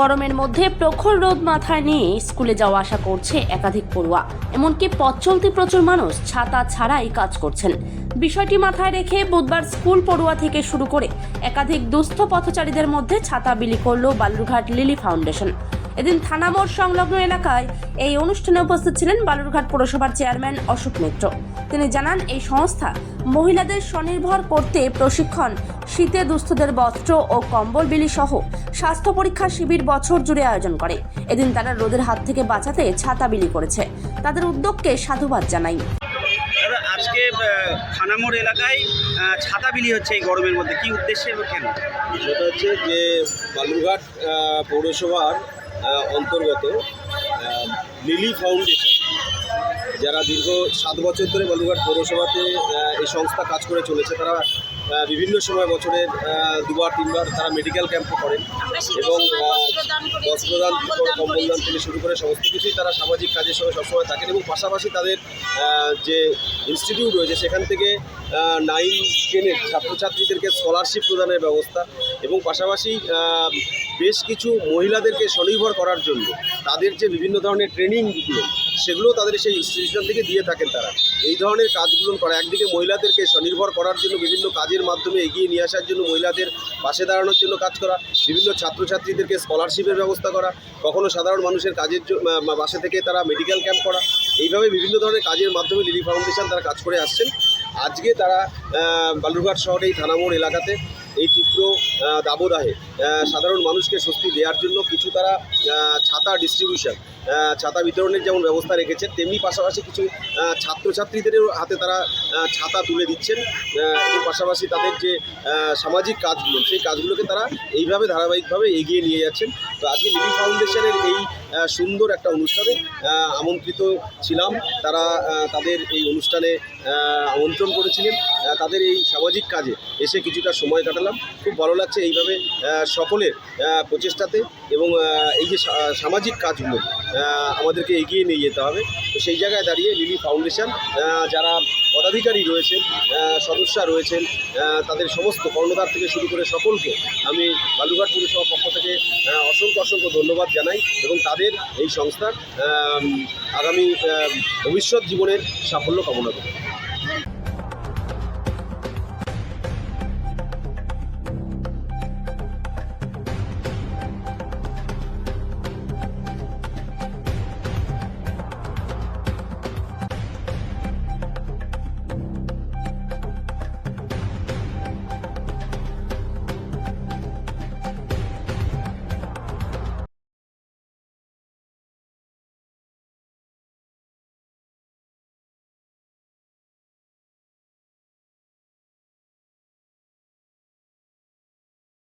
গরমের মধ্যে প্রখর রোদ মাথায় নিয়ে স্কুলে যাওয়া আসা করছে একাধিক পড়ুয়া। এমনকি পথ চলতি প্রচুর মানুষ ছাতা ছাড়াই কাজ করছেন। বিষয়টি মাথায় রেখে বুধবার স্কুল পড়ুয়া থেকে শুরু করে একাধিক দুস্থ পথচারীদের মধ্যে ছাতা বিলি করল বালুরঘাট লিলি ফাউন্ডেশন। এদিন থানামোড় সংলগ্ন এলাকায় এই অনুষ্ঠানে উপস্থিত ছিলেন বালুরঘাট পৌরসভার চেয়ারম্যান অশোক মিত্র। তিনি জানান, এই সংস্থা মহিলাদের স্বনির্ভর করতে প্রশিক্ষণ শীতে দুস্থদের বস্ত্র ও কম্বল বিলি সহ স্বাস্থ্য পরীক্ষা শিবির বছর জুড়ে আয়োজন করে। এদিন তারা রোদের হাত থেকে বাঁচাতে ছাতা বিলি করেছে। তাদের উদ্যোগকে সাধুবাদ জানাই। আজকে থানামোড় এলাকায় ছাতা বিলি হচ্ছে এই গরমের মধ্যে। কি উদ্দেশ্যে এবং কেন? সেটা হচ্ছে যে বালুরঘাট পৌরসভার অন্তর্গত লিলি ফাউন্ডেশন যারা দীর্ঘ সাত বছর ধরে বালুরঘাট পৌরসভাতে এই সংস্থা কাজ করে চলেছে তারা বিভিন্ন সময় বছরের দুবার তিনবার তারা মেডিকেল ক্যাম্পও করেন এবং বস্ত্রদান করেছি, বস্ত্রদান কম্বল দান কম্বল দান করেছি। থেকে শুরু করে সমস্ত কিছুই তারা সামাজিক কাজের সঙ্গে সবসময় থাকেন এবং পাশাপাশি তাদের যে ইনস্টিটিউট রয়েছে সেখান থেকে নাইন টেনের ছাত্রছাত্রীদেরকে স্কলারশিপ প্রদানের ব্যবস্থা এবং পাশাপাশি বেশ কিছু মহিলাদেরকে স্বনির্ভর করার জন্য তাদের যে বিভিন্ন ধরনের ট্রেনিংগুলো সেগুলো তাদের সেই ইনস্টিটিউশন থেকে দিয়ে থাকেন তারা। এই ধরনের কাজগুলো করা, একদিকে মহিলাদেরকে স্বনির্ভর করার জন্য বিভিন্ন কাজের মাধ্যমে এগিয়ে নিয়ে আসার জন্য মহিলাদের পাশে দাঁড়ানোর জন্য কাজ করা, বিভিন্ন ছাত্রছাত্রীদেরকে স্কলারশিপের ব্যবস্থা করা, কখনো সাধারণ মানুষের কাজের বাসে থেকে তারা মেডিকেল ক্যাম্প করা, এইভাবে বিভিন্ন ধরনের কাজের মাধ্যমে লিলি ফাউন্ডেশন তারা কাজ করে আসছেন। আজকে তারা বালুরঘাট শহরে এই থানামোড় এলাকাতে এই তীব্র দাবদাহে সাধারণ মানুষকে স্বস্তি দেওয়ার জন্য কিছু তারা ছাতা ডিস্ট্রিবিউশন ছাতা বিতরণের যেমন ব্যবস্থা রেখেছেন তেমনি পাশাপাশি কিছু আহ, ছাত্রছাত্রীদেরও হাতে তারা ছাতা তুলে দিচ্ছেন এবং পাশাপাশি তাদের যে সামাজিক কাজগুলো সেই কাজগুলোকে তারা এইভাবে ধারাবাহিকভাবে এগিয়ে নিয়ে যাচ্ছেন। তো আজকে লিলি ফাউন্ডেশনের এই সুন্দর একটা অনুষ্ঠানে আমন্ত্রিত ছিলাম। তারা তাদের এই অনুষ্ঠানে আমন্ত্রণ করেছিলেন। তাদের এই সামাজিক কাজে এসে কিছুটা সময় কাটালাম। খুব ভালো লাগছে এইভাবে সকলের প্রচেষ্টাতে এবং এই যে সামাজিক কাজগুলো আমাদেরকে এগিয়ে নিয়ে যেতে হবে। তো সেই জায়গায় দাঁড়িয়ে লিলি ফাউন্ডেশন যারা পদাধিকারী রয়েছেন সদস্যা রয়েছেন তাদের সমস্ত কর্ণধার থেকে শুরু করে সকলকে আমি বালুঘাট পৌরসভার পক্ষ থেকে অসংখ্য অসংখ্য ধন্যবাদ জানাই এবং তাদের এই সংস্থার আগামী ভবিষ্যৎ জীবনের সাফল্য কামনা করি।